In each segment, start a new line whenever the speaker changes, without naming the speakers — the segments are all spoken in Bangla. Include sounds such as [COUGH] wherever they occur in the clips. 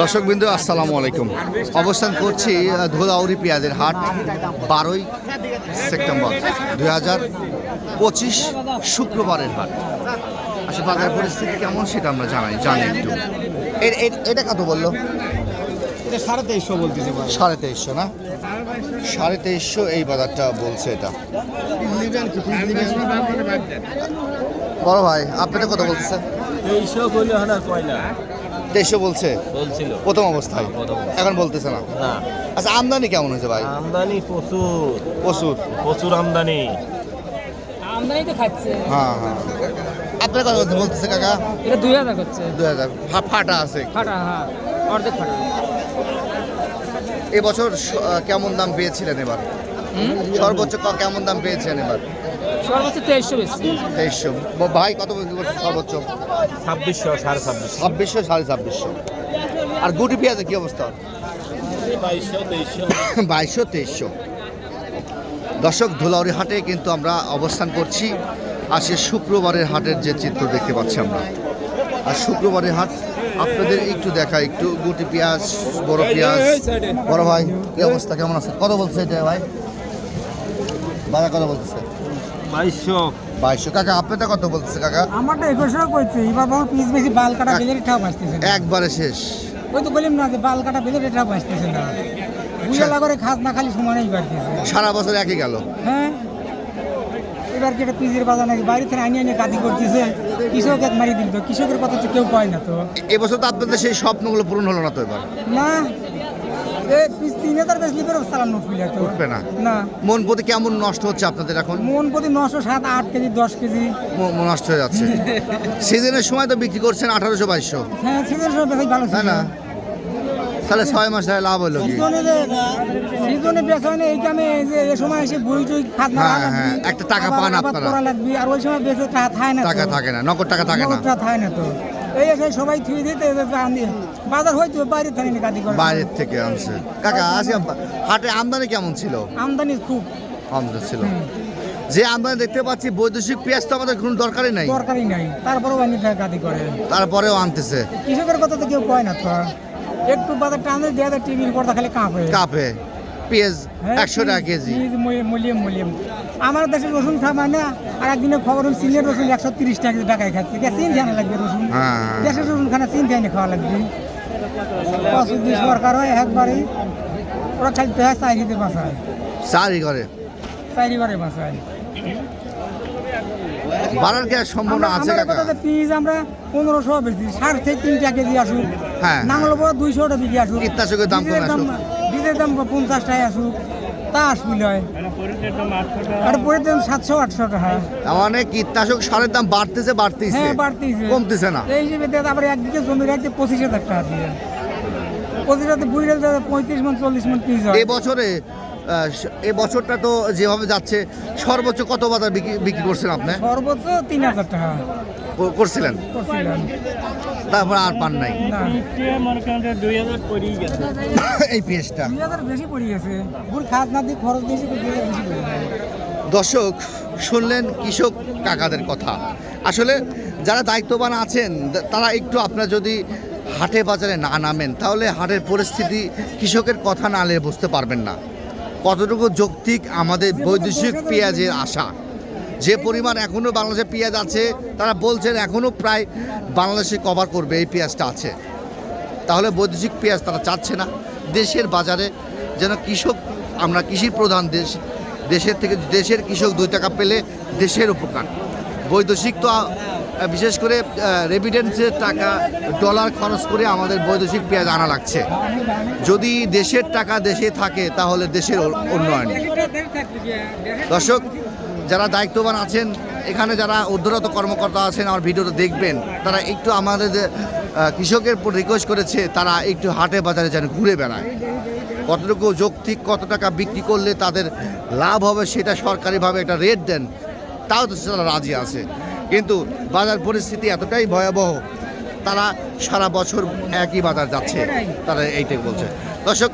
দর্শক বিন্দু আসসালামু আলাইকুম। অবস্থান করছি আহ, ধুলাউড়ি পেঁয়াজের হাট বারোই সেপ্টেম্বর দুই হাজার পঁচিশ শুক্রবারের হাট। আচ্ছা বাজার পরিস্থিতি কেমন সেটা আমরা জানাই জানি একটু। এটা কত বলল?
এটা সাড়ে তেইশশো বলতেছে
সাড়ে তেইশশো না? সাড়ে তেইশশো এই বাজারটা বলছে এটা। বড় ভাই আপনারা কত বলতেছে
তেইশশো করলে হয় না না
বলছে?
বলছিল।
প্রথম অবস্থায়? এখন বলতেছে না?
না
আচ্ছা আমদানি কেমন হয়েছে ভাই?
আমদানি প্রচুর।
প্রচুর?
প্রচুর আমদানি।
আমদানি তো খাচ্ছে।
হ্যাঁ হ্যাঁ। আপনার কথা বলতে বলতেছে কাকা?
এটা দুই হাজার করছে।
দুই হাজার। ফা- ফাটা আছে।
ফাটা হ্যাঁ। অর্ধেক ফাটা।
এবছর কেমন দাম পেয়েছিলেন এবার? সর্বোচ্চ কেমন দাম পেয়েছেন এবার?
সর্বোচ্চ তেইশশো বেশি।
তেইশশো। ব- ভাই কত বিক্রি করছে সর্বোচ্চ?
ছাব্বিশশো সাড়ে ছাব্বিশশো।
ছাব্বিশশো সাড়ে ছাব্বিশশো। আর গুটি পেঁয়াজের কি অবস্থা?
বাইশশো তেইশশো।
দর্শক ধুলাউড়ি হাটে কিন্তু আমরা অবস্থান করছি। আর সে শুক্রবারের হাটের যে চিত্র দেখতে পাচ্ছি আমরা। আর শুক্রবারের হাট আপনাদের একটু দেখা একটু গুটি পেঁয়াজ বড় পেঁয়াজ। বড় ভাই কি অবস্থা? কেমন আছে কত বলছে এটা ভাই? বাজার কত বলতেছে
বাইশশো।
বাইশশো। কাকা আপনারটা কত বলতেছে কাকা?
আমারটা একুশশো করছে এবার বাবু পিস বেশি বাল কাটা বাঁচতেছে না।
একবারে শেষ।
ওই তো বললাম না যে বাল কাটা বাঁচতেছে না। বুঝালা করে খাস না খালি সমানেই বাড়তেছে।
সারা বছর একই গেল।
হ্যাঁ? এবার কি একটা পিসের বাজার নাকি? বাইরে থেকে আনিয়ে আনিয়ে কাদি করতেছে। কৃষক এক মারি দিল তো। কৃষকের কথা তো কেউ কয় না তো।
এবছর তো আপনাদের সেই স্বপ্নগুলো পূরণ হলো না তো এবার?
না তিন হাজার বেশি করে চালানো ফুলে
উঠবে না?
না।
মন প্রতি কেমন নষ্ট হচ্ছে আপনাদের এখন?
মন প্রতি নশো সাত আট কেজি দশ কেজি।
নষ্ট হয়ে যাচ্ছে। [LAUGHS] সিজনের সময় তো বিক্রি করছেন আঠারোশো বাইশশো।
হ্যাঁ সিজন সব বেশি ভালো
না? তাহলে ছয় মাস ধরে লাভ হলো
সিজনে যে হয় না এই কামে যে এ সময় এসে বই টই খাত না
হ্যাঁ, হ্যাঁ, একটা টাকা পান আপনারা।
আর ওই সময় বেচে টাকা থাকে না
টাকা থাকে না নগদ টাকা থাকে না।
টাকা থাকে না তো। এই এসে সবাই থুয়ে দিতে বাজার হয়তো বাইরে থাকে না করে।
বাইরের থেকে আনছে। কাকা আজকে হাটে আমদানি কেমন ছিল?
আমদানি খুব।
আমদানি ছিল। যে আমদানি দেখতে পাচ্ছি বৈদেশিক পেঁয়াজ তো আমাদের কোনো দরকারই নাই।
দরকারই নাই। তারপরেও আনি কাদি করে।
তারপরেও আনতেছে।
কৃষকের কথা তো কেউ কয় না তো। একটু বাজার টানে যায় টিভির কথা খালি কাঁপে।
কাপে। পেঁয়াজ
হ্যাঁ,
একশো টাকা কেজি।
মূল্যম মূল্যম। আমার দেশে রসুন খাওয়া না আর একদিনে খবর হল চীনের রসুন একশো তিরিশ টাকা টাকায় খাচ্ছে। কে চীন জানা লাগবে রসুন?
হ্যাঁ।
দেশের রসুন খানা চিন খাই খাওয়া লাগবে। অসুবিধা সরকার হয় একবারেই ওরা খালি পেঁয়াজ চাইরিতে বাঁচায়।
চারি করে।
চাইরিবারে বাঁচায়।
বাড়ার কি সম্ভাবনা
আমরা
আছে কাকা
পিস থেকে কেজি আসুক।
হ্যাঁ।
বড় আসুক।
কীটনাশকের দাম কমে আসুক।
ডিজেলের দাম পঞ্চাশ টাকা আসুক। তা আসবিল হয়। আর পরের দাম সাতশো আটশো টাকা।
তার মানে কীটনাশক সারের দাম বাড়তেছে বাড়তেছে
হ্যাঁ বাড়তিছে
কমতেছে না।
এই হিসেবে আবার একদিকে জমি রাখতে পঁচিশ হাজার টাকা দিয়ে। পঁচিশ হাজার বুড়ি পঁয়ত্রিশ মন চল্লিশ মন পিস হয়।
এ এ বছরটা তো যেভাবে যাচ্ছে সর্বোচ্চ কত বাজার বিক্রি বিক্রি করছেন আপনি?
সর্বোচ্চ তিন হাজার টাকা।
করছিলেন? তারপর আর পান নাই। এই
বেশি পড়ে গেছে। খরচ বেশি
দর্শক শুনলেন কৃষক কাকাদের কথা। আসলে যারা দায়িত্ববান আছেন তারা একটু আপনার যদি হাটে বাজারে না নামেন তাহলে হাটের পরিস্থিতি কৃষকের কথা না নিলে বুঝতে পারবেন না। কতটুকু যৌক্তিক আমাদের বৈদেশিক পেঁয়াজের আশা। যে পরিমাণ এখনও বাংলাদেশে পেঁয়াজ আছে, তারা বলছেন এখনও প্রায় বাংলাদেশে কভার করবে এই পেঁয়াজটা আছে। তাহলে বৈদেশিক পেঁয়াজ তারা চাচ্ছে না। দেশের বাজারে যেন কৃষক, আমরা কৃষি প্রধান দেশ, দেশের থেকে দেশের কৃষক দুই টাকা পেলে দেশের উপকার। বৈদেশিক তো বিশেষ করে রেভিডেন্সের টাকা ডলার খরচ করে আমাদের বৈদেশিক পেঁয়াজ আনা লাগছে। যদি দেশের টাকা দেশে থাকে, তাহলে দেশের উন্নয়ন। দর্শক যারা দায়িত্ববান আছেন, এখানে যারা উদ্ধরত কর্মকর্তা আছেন, আমার ভিডিওটা দেখবেন, তারা একটু আমাদের কৃষকের রিকোয়েস্ট করেছে, তারা একটু হাটে বাজারে যেন ঘুরে বেড়ায়। কতটুকু যৌক্তিক, কত টাকা বিক্রি করলে তাদের লাভ হবে, সেটা সরকারিভাবে একটা রেট দেন, তাও তো তারা রাজি আছে। কিন্তু বাজার পরিস্থিতি এতটাই ভয়াবহ, তারা সারা বছর একই বাজার যাচ্ছে, তারা এইটাই বলছে। দর্শক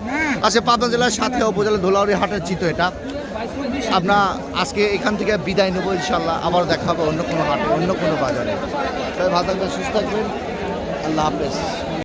আচ্ছা পাবনা জেলার সাথে উপজেলা ধোলাউড়ি হাটের চিত্র এটা। আমরা আজকে এখান থেকে বিদায় নেব ইনশাল্লাহ আবার দেখা হবে অন্য কোনো হাটে, অন্য কোনো বাজারে। সবাই ভালো থাকবেন, সুস্থ থাকবেন। আল্লাহ হাফেজ।